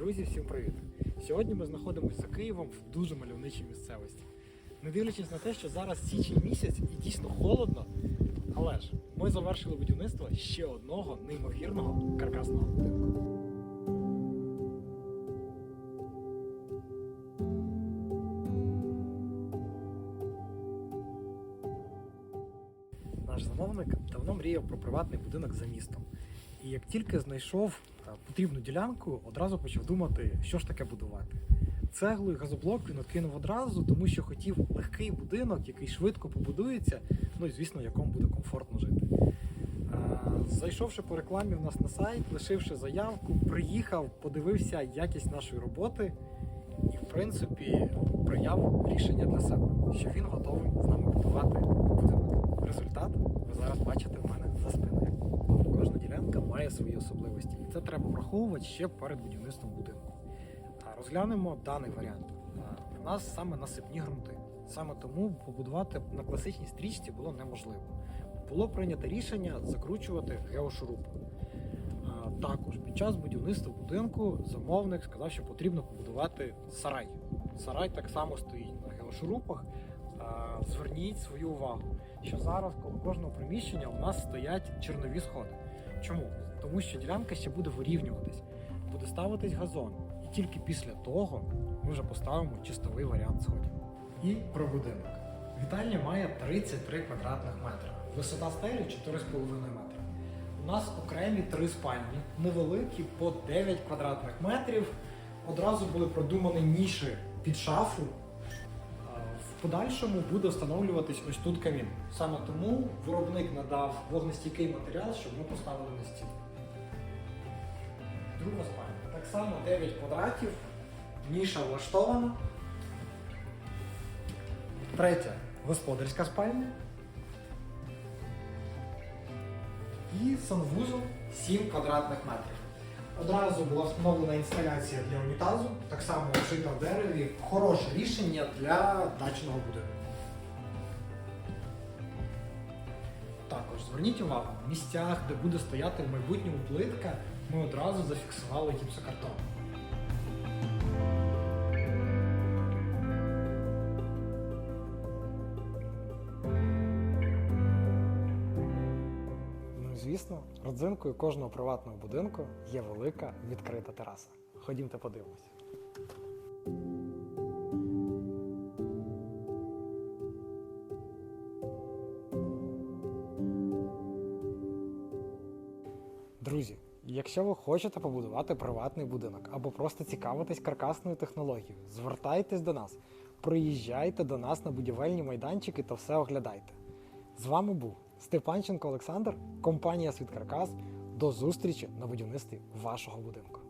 Друзі, всім привіт! Сьогодні ми знаходимося за Києвом в дуже мальовничій місцевості. Не дивлячись на те, що зараз січень місяць і дійсно холодно, але ж ми завершили будівництво ще одного неймовірного каркасного будинку. Наш замовник давно мріяв про приватний будинок за містом. І як тільки знайшов потрібну ділянку, одразу почав думати, що ж таке будувати. Цеглу і газоблок він откинув одразу, тому що хотів легкий будинок, який швидко побудується, ну і звісно, якому буде комфортно жити. Е, Зайшовши по рекламі в нас на сайт, лишивши заявку, приїхав, подивився якість нашої роботи і, в принципі, прийняв рішення для себе, що він готовий з нами будувати будинок. Результат ви зараз бачите в мене за спиною. Кожна ділянка свої особливості, і це треба враховувати ще перед будівництвом будинку. Розглянемо даний варіант. У нас саме насипні ґрунти. Саме тому побудувати на класичній стрічці було неможливо. Було прийнято рішення закручувати геошуруп. Також під час будівництва будинку замовник сказав, що потрібно побудувати сарай. Сарай так само стоїть на геошурупах. Зверніть свою увагу, що зараз коло кожного приміщення у нас стоять чернові сходи. Чому? Тому що ділянка ще буде вирівнюватись, буде ставитись газон. І тільки після того ми вже поставимо чистовий варіант сходів. І про будинок. Вітальня має 33 квадратних метри. Висота стелі 4,5 метри. У нас окремі три спальні, невеликі по 9 квадратних метрів. Одразу були продумані ніші під шафу. Подальшому буде встановлюватись ось тут камін. Саме тому виробник надав вогнестійкий матеріал, щоб ми поставили на стіл. Друга спальня. Так само 9 квадратів, ніша влаштована. Третя господарська спальня. І санвузол 7 квадратних метрів. Одразу була встановлена інсталяція для унітазу, так само вшита в дереві. Хороше рішення для дачного будинку. Також зверніть увагу, в місцях, де буде стояти в майбутньому плитка, ми одразу зафіксували гіпсокартон. Звісно, родзинкою кожного приватного будинку є велика відкрита тераса. Ходімте подивимось. Друзі, якщо ви хочете побудувати приватний будинок або просто цікавитесь каркасною технологією, звертайтесь до нас, приїжджайте до нас на будівельні майданчики та все оглядайте. З вами був Степанченко Олександр, компанія Світкаркас. До зустрічі на будівництві вашого будинку.